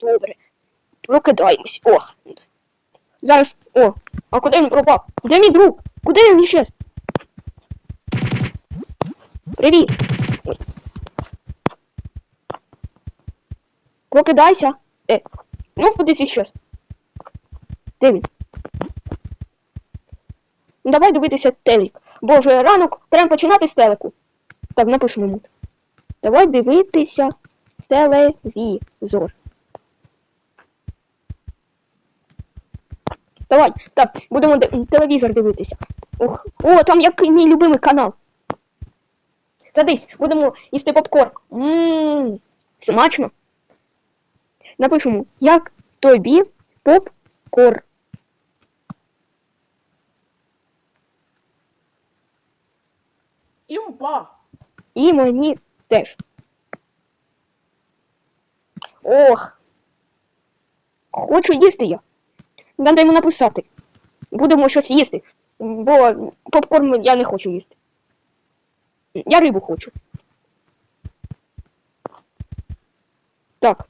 Добре. Прокидаємось. Ох. Зараз. О, а куди він пропав? Де мій друг? Куди він іщез? Привіт. Ой. Прокидайся. Е. Ну, кудись іщез. Де він? Давай дивитися телек. Бо вже ранок треба починати з телеку. Так, напишемо йому. Давай дивитися телевізор. Давай, так, будемо телевізор дивитися. Ох, о, там як мій любимий канал. Садись, будемо їсти попкорн. Ммм, смачно. Напишемо, як тобі попкорн. Імба! І мені теж. Ох. Хочу їсти я. Треба йому написати. Будемо щось їсти. Бо попкорн я не хочу їсти. Я рибу хочу. Так.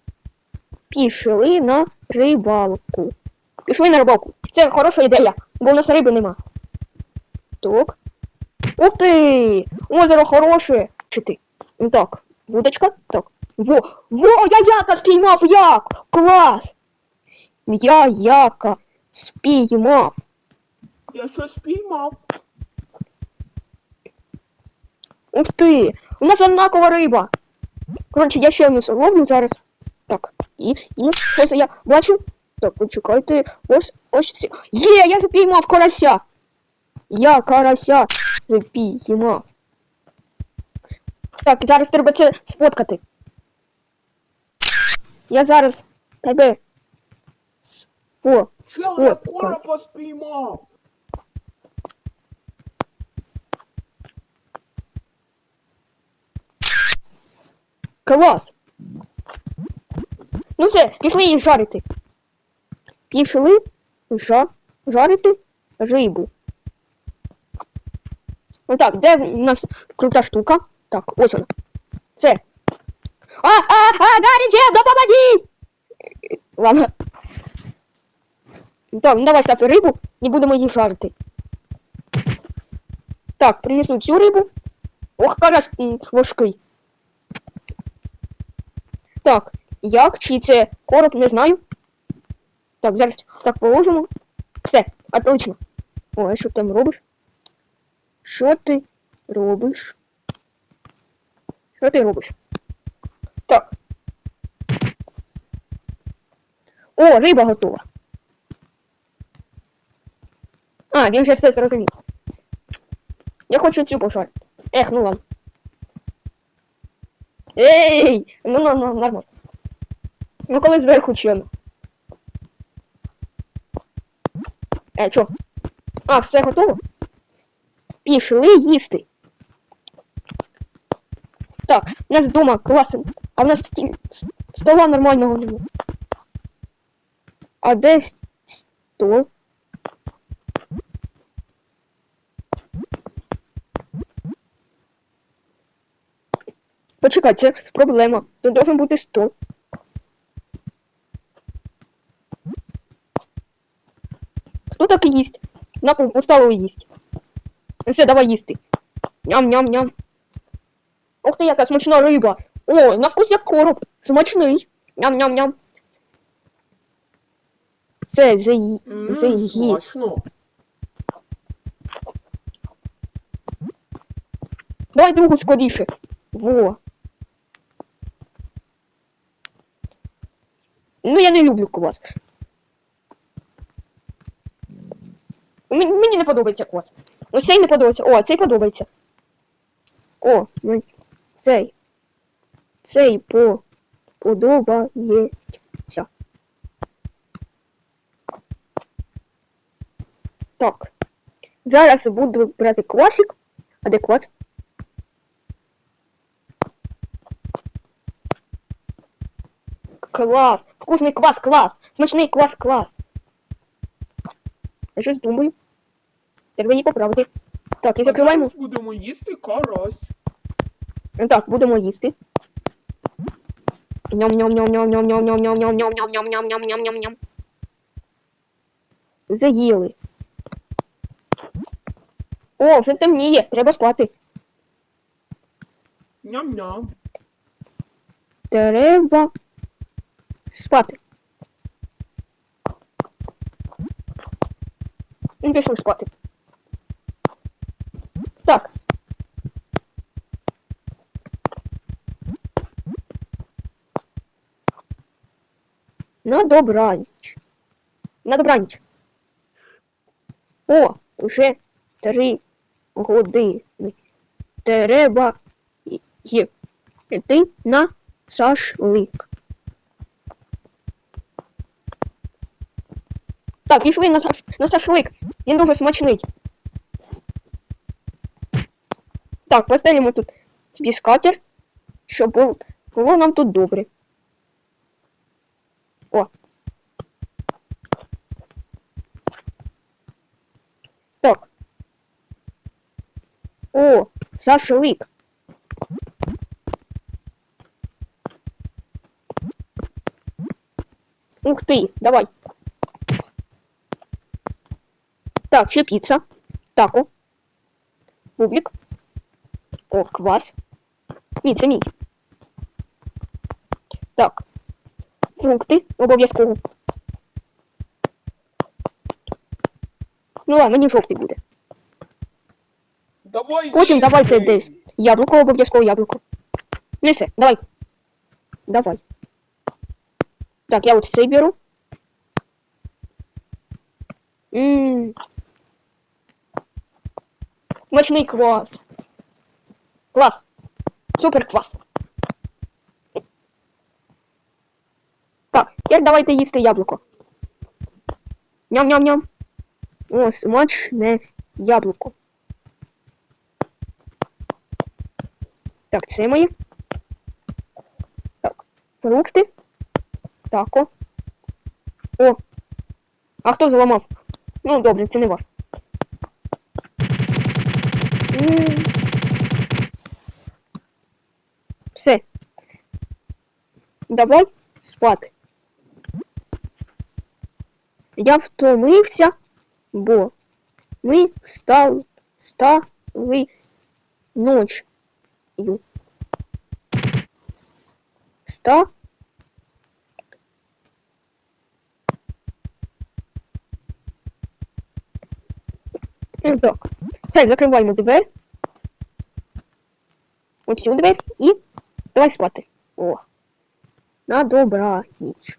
Пішли на рибалку. Пішли на рибалку. Це хороша ідея, бо у нас риби нема. Так. Ух ти! Озеро хороше! Чи ти? Так, вудочка? Так. Во! Во! Я яка спіймав! Як! Клас! Я яка спіймав! Я щось спіймав. Ух ти! У нас однакова риба! Коротше, я ще одну ловлю зараз. Так, і, і, ось я бачу. Так, почекайте. Ось, ось. Є, я запіймав карася! Я карася запіймав. Так, зараз треба це сфоткати. Я зараз тебе сфо. Чел, я Сфоткав. коропа спіймав. Клас! Ну все, пішли її жарити. Пішли жа... жарити рибу. Ну так, де у нас крута штука? Так, ось вона. Це. А, а, а, гаряче, допомоги! Ладно. Так, ну давай ставь рибу і будемо її жарити. Так, принесу цю рибу. Ох, карась м, важкий. Так, як? Чи це короб, не знаю. Так, зараз так положимо. Все, отлично. О, а що ти там робиш? Що ти робиш? Що ти робиш? Так. О, риба готова. А, він вже все зрозумів. Я хочу цю пожарити. Ех, ну ладно. Ей! Ну, ну, ну, нормально. Ну, коли зверху чорно. Е, чо? А, все готово? Пішли їсти. Так, у нас вдома класно. А в нас сті... стола нормального немає. А десь стол? Почекай, це проблема. Тут должен бути стол. Хто так і їсть? На поставили їсть. Ну Все, давай їсти. Ням-ням-ням. Ух ти, яка смачна риба. О, на вкус як короб. Смачний. Ням-ням-ням. Все, заї... Заїсть. смачно. Давай другу скоріше. Во. Ну, я не люблю квас. Мені, не подобається квас. Ось цей не подобається. О, цей подобається. О, ну, цей. Цей по подобається. Так. Зараз буду брати квасик. А де квас? Клас! Вкусний квас, клас! Смачний квас, клас! Я щось думаю. Треба її поправити. Так, і А закриваємо. зараз будемо їсти карась. Ну Так, будемо їсти. Ням-ням-ням-ням-ням-ням-ням-ням-ням-ням-ням-ням-ням-ням. О, вже темніє, треба спати. Ням-ням. Треба спати. Він пішов спати. Так. На добраніч. На добраніч. О, вже три години. Треба йти на шашлик. Так, пішли на, шаш... на шашлик. Він дуже смачний. Так, постелимо тут собі скатер, щоб було, було нам тут добре. О. Так. О, шашлик. Ух ты, давай. Так, ще піца. Тако. Бублик. О, квас. Ні, це мій. Так. Фрукти обов'язково. Ну ладно, мені жовтий буде. Давай Потім давай їсти. десь. Яблуко обов'язково яблуко. Неси, давай. Давай. Так, я от цей беру. Ммм. Смачний квас. Клас. Супер клас. Так, тепер давайте їсти яблуко. Ням-ням-ням. О, смачне яблуко. Так, це мої. Так, фрукти. Тако. О. А хто зламав? Ну, добре, це не ваш. Все. Давай спати. Я втомився, бо ми стали, стали ночью. Ста. Ну, Так. Все, закриваємо двері. Ось цю двері і давай спати. О. На добра ніч.